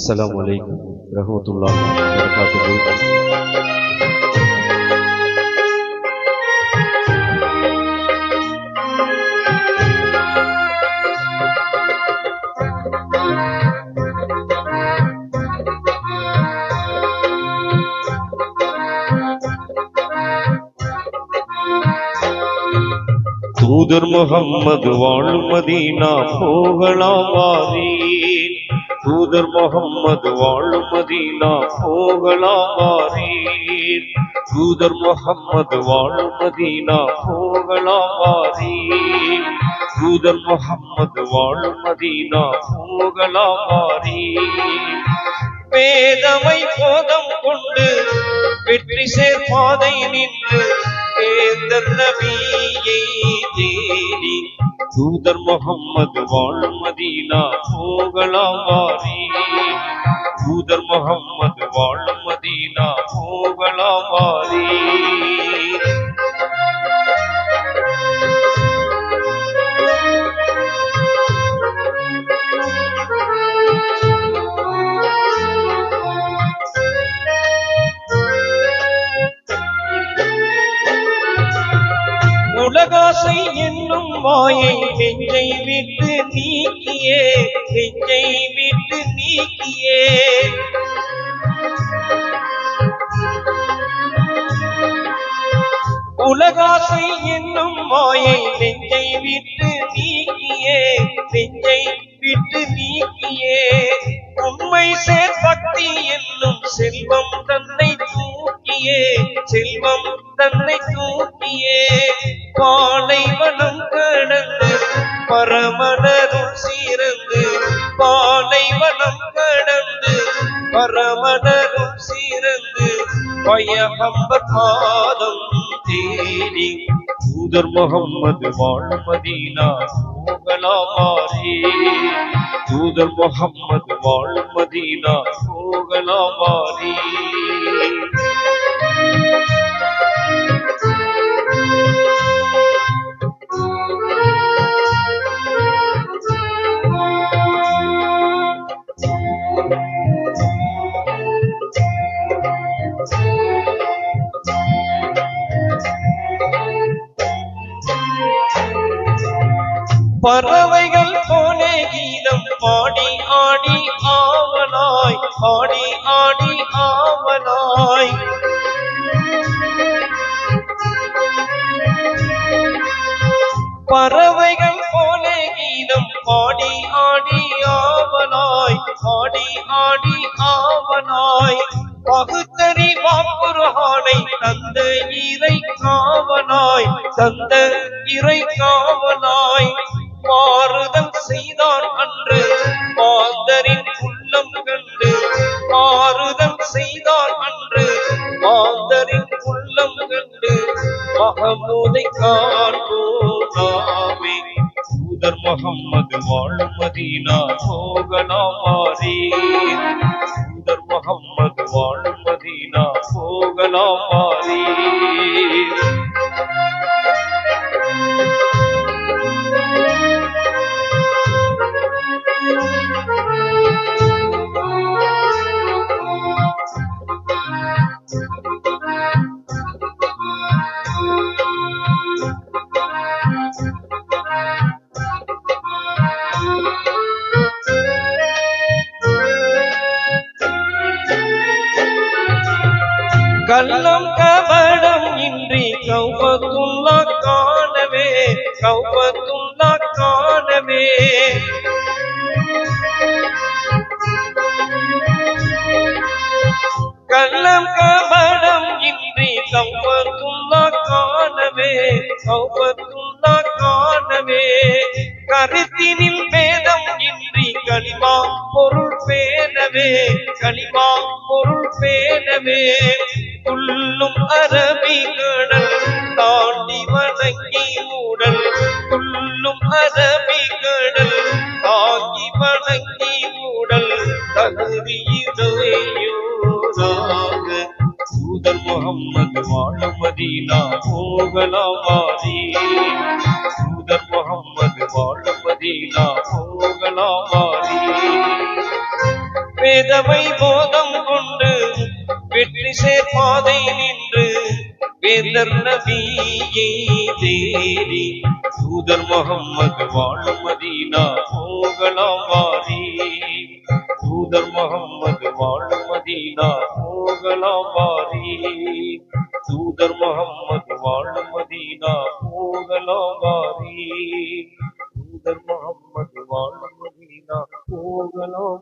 السلام عليكم ورحمة الله وبركاته தூதர் முகம்மது வாழும் மதீனா போகலாம் வாரீர் தூதர் முகம்மது வாழும் மதீனா போகலாமாரீர் தூதர் முகம்மது வாழும் மதீனா போகலாமாரீர் தூதர் முகம்மது வாழும் மதீனா போகலாமாரீர் வேதமை போதம் கொண்டு வெற்றி சேர் பாதை நின்று தேர்ந்த நபியை தேடி தூதர் முகம்மது வாழும் மதீனா போகலாம் வாரி தூதர் முகம்மது வாழும் மதீனா போகலாம் வாரி என்னும் நெஞ்சை விட்டு நீக்கியே நெஞ்சை விட்டு நீக்கியே. உலகாசை என்னும் மோயை நெஞ்சை விட்டு நீக்கியே நெஞ்சை விட்டு நீக்கியே. உண்மை சேர் பக்தி என்னும் செல்வம் தன்னை தூக்கியே செல்வம் தன்னை தூக்கியே. பாலைவனம் பரமனருள் சீரந்து பாலைவனம் கடந்து பரமனருள் சீரந்து பயகம்பர் பாதம் தேடி. தூதர் முகம்மது வாழும் மதீனா போகலாமாரே தூதர் முகம்மது வாழும் மதீனா போகலாமாரே பறவைகள் போலே கீதம் பாடி ஆடி ஆவனாய் பாடி ஆடி ஆவனாய் பறவைகள் போலே கீதம் பாடி ஆடி ஆவனாய் பாடி ஆடி ஆவனாய் பகு தந்த இறை காவனாய் தந்த இறை காவனாய் மாறுதல் செய்தான் அன்று. மாந்தரின் உள்ளம் கண்டு மாறுதல் செய்தான் அன்று. மாந்தரின் உள்ளம் கண்டு மகமூதை காண்போமே தூதர் முகம்மது வாழும் மதீனா மாறி. தூதர் முகம்மது வாழும் மதீனா போகலாமாரே கண்ணம் கபடம் இன்றி கௌபத்துல்லா காணவே கௌபத்துல்லா காணவே கள்ளம் கபடம் இன்றி கௌபத்துல்லா காணவே கௌபத்துல்லா காணவே கருத்தினில் பேதம் இன்றி களிமா பொருள் பேணவே களிமா பொருள் பேணவே. துள்ளும் அரபி கடல் தாண்டி வணங்கி மூடல் துள்ளும் அரபி கடல் தாங்கி வணங்கி மூடல் தகுதியுடையோராக தூதர் முகம்மது வாழ மதீனா போகலாம் போகலாமாரே சூதர் முகம்மது வாழ மதீனா போகலாம் போகலாமாரே வேதமை போதா வெற்றி பாதை நின்று வேந்தர் நபியை தேடி தூதர் முகம்மது வாழும் மதீனா போகலாம் வாரி. தூதர் முகம்மது வாழும் மதீனா போகலாம் வாரி. தூதர் முகம்மது வாழும் மதீனா போகலாம் வாரி. தூதர் முகம்மது வாழும் மதீனா போகலாம்